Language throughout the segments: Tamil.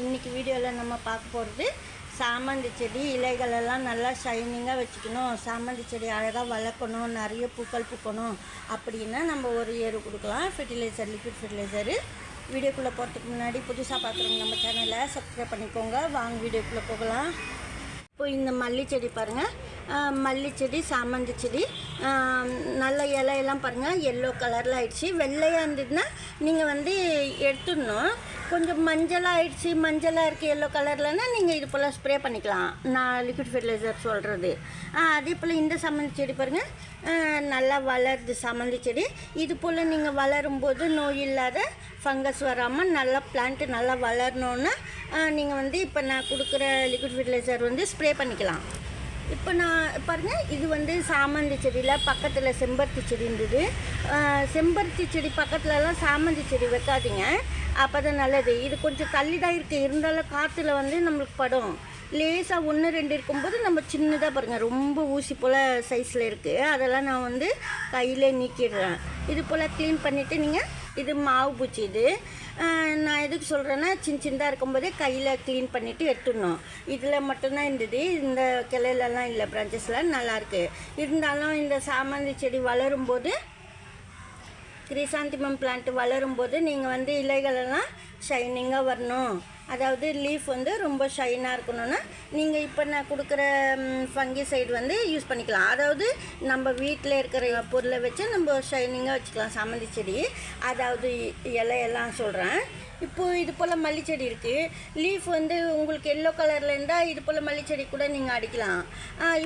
இன்றைக்கி வீடியோவில் நம்ம பார்க்க போகிறது சாமந்தி செடி இலைகளெல்லாம் நல்லா ஷைனிங்காக வச்சுக்கணும். சாமந்தி செடி அழகாக வளர்க்கணும் நிறைய பூக்கள் பூக்கணும் அப்படின்னா நம்ம ஒரு ஏறு கொடுக்கலாம். ஃபெர்டிலைசர் லிக்விட் ஃபெர்டிலைசரு வீடியோக்குள்ளே போகிறதுக்கு முன்னாடி புதுசாக பார்க்குறவங்க நம்ம சேனலை சப்ஸ்கிரைப் பண்ணிக்கோங்க. வாங்க வீடியோக்குள்ளே போகலாம். இப்போ இந்த மல்லி செடி பாருங்கள் மல்லி செடி சாமந்தி செடி. நல்ல இலையெல்லாம் பாருங்கள் எல்லோ கலரில் ஆயிடுச்சு. வெள்ளையாக இருந்ததுன்னா நீங்கள் வந்து எடுத்துடணும். கொஞ்சம் மஞ்சளாக ஆயிடுச்சு மஞ்சளாக இருக்குது எல்லோ கலர்லன்னா நீங்கள் இது போல் ஸ்ப்ரே பண்ணிக்கலாம். நான் லிக்விட் ஃபெர்டிலைசர் சொல்கிறது அதே போல் இந்த சம்மந்தி செடி பாருங்கள் நல்லா வளருது சம்மந்தி செடி. இது போல் நீங்கள் வளரும்போது நோய் இல்லாத ஃபங்கஸ் வராமல் நல்லா பிளான்ட்டு நல்லா வளரணுன்னா நீங்கள் வந்து இப்போ நான் கொடுக்குற லிக்விட் ஃபெர்டிலைசர் வந்து ஸ்ப்ரே பண்ணிக்கலாம். இப்போ நான் பாருங்கள் இது வந்து சாமந்தி செடியில் பக்கத்தில் செம்பருத்தி செடி இருந்தது. செம்பருத்தி செடி பக்கத்துலலாம் சாமந்தி செடி வைக்காதீங்க. அப்போ தான் நல்லது. இது கொஞ்சம் தள்ளி தான் இருக்குது இருந்தாலும் காற்றுல வந்து நம்மளுக்கு படும். லேசாக ஒன்று ரெண்டு இருக்கும்போது நம்ம சின்னதாக பாருங்கள் ரொம்ப ஊசி போல் சைஸில் இருக்குது அதெல்லாம் நான் வந்து கையிலே நீக்கிடுறேன். இது போல் க்ளீன் பண்ணிவிட்டு நீங்கள் இது மாவு பூச்சி இது நான் எதுக்கு சொல்கிறேன்னா சின்ன சின்னதாக இருக்கும்போதே கையில் க்ளீன் பண்ணிவிட்டு எடுத்துடணும். இதில் மட்டும்தான் இருந்தது. இந்த கிளையிலலாம் இல்லை பிரான்ச்சஸ்லாம் நல்லாயிருக்கு இருந்தாலும் இந்த சாமந்தி செடி வளரும்போது கிரிசாந்திமம் பிளான்ட் வளரும்போது நீங்கள் வந்து இலைகளெல்லாம் ஷைனிங்காக வரணும். அதாவது லீஃப் வந்து ரொம்ப ஷைனாக இருக்கணும்னா நீங்கள் இப்போ நான் கொடுக்குற ஃபங்கி சைடு வந்து யூஸ் பண்ணிக்கலாம். அதாவது நம்ம வீட்டில் இருக்கிற பொருளை வச்சு நம்ம ஷைனிங்காக வச்சுக்கலாம். சம்மந்தி செடி. அதாவது இலையெல்லாம் சொல்கிறேன் இப்போது இது போல் மல்லிச்செடி இருக்குது லீஃப் வந்து உங்களுக்கு எல்லோ கலரில் இருந்தால் இது போல் மல்லிச்செடி கூட நீங்கள் அடிக்கலாம்.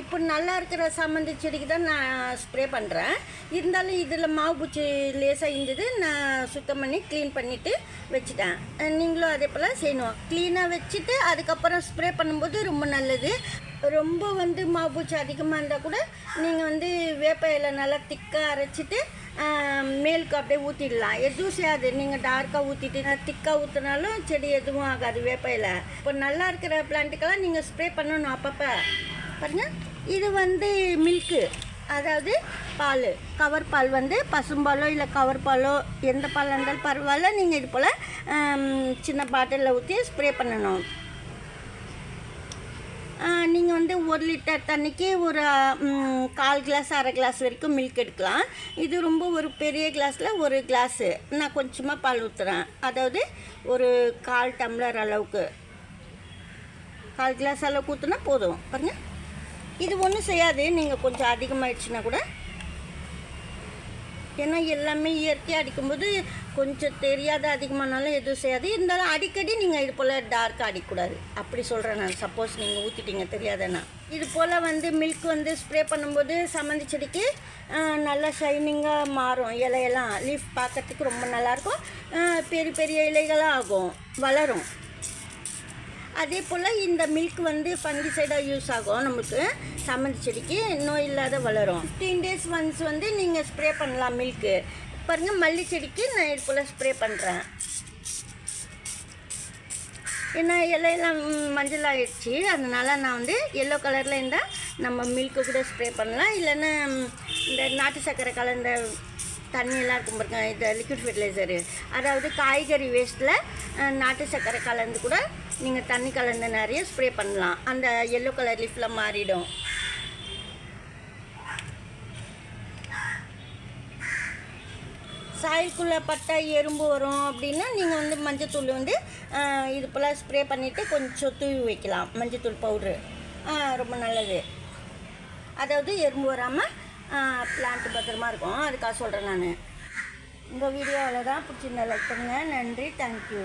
இப்போ நல்லா இருக்கிற சம்மந்தி செடிக்கு தான் நான் ஸ்ப்ரே பண்ணுறேன் இருந்தாலும் இதில் மாவு பூச்சி லேசாக இருந்தது நான் சுத்தம் பண்ணி க்ளீன் பண்ணிவிட்டு வச்சுட்டேன். நீங்களும் அதே போல் செய்யணும். க்ளீனாக வச்சுட்டு அதுக்கப்புறம் ஸ்ப்ரே பண்ணும்போது ரொம்ப நல்லது. ரொம்ப வந்து மாபூச்சி அதிகமாக இருந்தால் கூட நீங்கள் வந்து வேப்ப இலை நல்லா திக்காக அரைச்சிட்டு மேலுக்கு அப்படியே ஊற்றிடலாம் எதுவும் செய்யாது. நீங்கள் டார்க்காக ஊற்றிட்டு திக்காக ஊற்றினாலும் செடி எதுவும் ஆகாது வேப்ப இலை. இப்போ நல்லா இருக்கிற பிளான்ட்டுக்கெல்லாம் நீங்கள் ஸ்ப்ரே பண்ணணும் அப்பப்போ. பாருங்கள் இது வந்து மில்க்கு அதாவது பால். கவர் பால் வந்து பசும்பாலோ இல்லை கவர் பாலோ எந்த பாலாக இருந்தாலும் பரவாயில்ல. நீங்கள் இது போல் சின்ன பாட்டிலில் ஊற்றி ஸ்ப்ரே பண்ணணும். நீங்கள் வந்து ஒரு லிட்டர் தண்ணிக்கு ஒரு கால் கிளாஸ் அரை கிளாஸ் வரைக்கும் மில்க் எடுக்கலாம். இது ரொம்ப ஒரு பெரிய கிளாஸில் ஒரு கிளாஸு நான் கொஞ்சமாக பால் ஊற்றுறேன் அதாவது ஒரு கால் டம்ளர் அளவுக்கு. கால் கிளாஸ் அளவுக்கு ஊற்றுனா போதும். பாருங்கள் இது ஒன்றும் செய்யாது. நீங்கள் கொஞ்சம் அதிகமாகிடுச்சுன்னா கூட. ஏன்னா எல்லாமே இயற்கையாக அடிக்கும்போது கொஞ்சம் தெரியாத அதிகமானாலும் எதுவும் செய்யாது. இருந்தாலும் அடிக்கடி நீங்கள் இது போல் டார்க்காக அடிக்கக்கூடாது. அப்படி சொல்கிறேன் நான். சப்போஸ் நீங்கள் ஊற்றிட்டீங்க தெரியாதேன்னா. இது போல் வந்து மில்க் வந்து ஸ்ப்ரே பண்ணும்போது சம்மந்தி செடிக்கு நல்லா ஷைனிங்காக மாறும். இலையெல்லாம் லீஃப் பார்க்கறதுக்கு ரொம்ப நல்லாயிருக்கும் பெரிய பெரிய இலைகளாக ஆகும் வளரும். அதே போல் இந்த மில்க் வந்து ஃபங்கிசைடாக யூஸ் ஆகும் நம்மளுக்கு சம்மந்தி செடிக்கு நோய் இல்லாத வளரும். ஃபிஃப்டீன் டேஸ் ஒன்ஸ் வந்து நீங்கள் ஸ்ப்ரே பண்ணலாம் மில்க்கு பாருங்கள் மல்லி செடிக்கு நான் இது போல் ஸ்ப்ரே பண்ணுறேன் ஏன்னா இலையெல்லாம் மஞ்சள் ஆகிடுச்சு அதனால் நான் வந்து எல்லோ கலரில் இருந்தால் நம்ம மில்க்கு கூட ஸ்ப்ரே பண்ணலாம். இல்லைன்னா இந்த நாட்டு சர்க்கரை கலந்த தண்ணியெல்லாம் இருக்கும் பாருங்க இது லிக்விட் ஃபெர்டிலைசரு அதாவது காய்கறி வேஸ்ட்டில் நாட்டு சர்க்கரை கலந்து கூட நீங்கள் தண்ணி கலந்து நிறைய ஸ்ப்ரே பண்ணலாம். அந்த எல்லோ கலர் லீஃப்லாம் மாறிடும். சாயல்குள்ளே பட்டா எறும்பு வரும் அப்படின்னா நீங்கள் வந்து மஞ்சத்தூள் வந்து இது போல் ஸ்ப்ரே பண்ணிவிட்டு கொஞ்சம் தூவி வைக்கலாம். மஞ்சத்தூள் பவுட்ரு ரொம்ப நல்லது. அதாவது எறும்பு வராமல் பிளான்ட் பத்திரமா இருக்கும். அதுக்காக சொல்கிறேன் நான். உங்கள் வீடியோவில் தான் பிடிச்சிருந்தா லைக் பண்ணுங்கள் நன்றி. தேங்க்யூ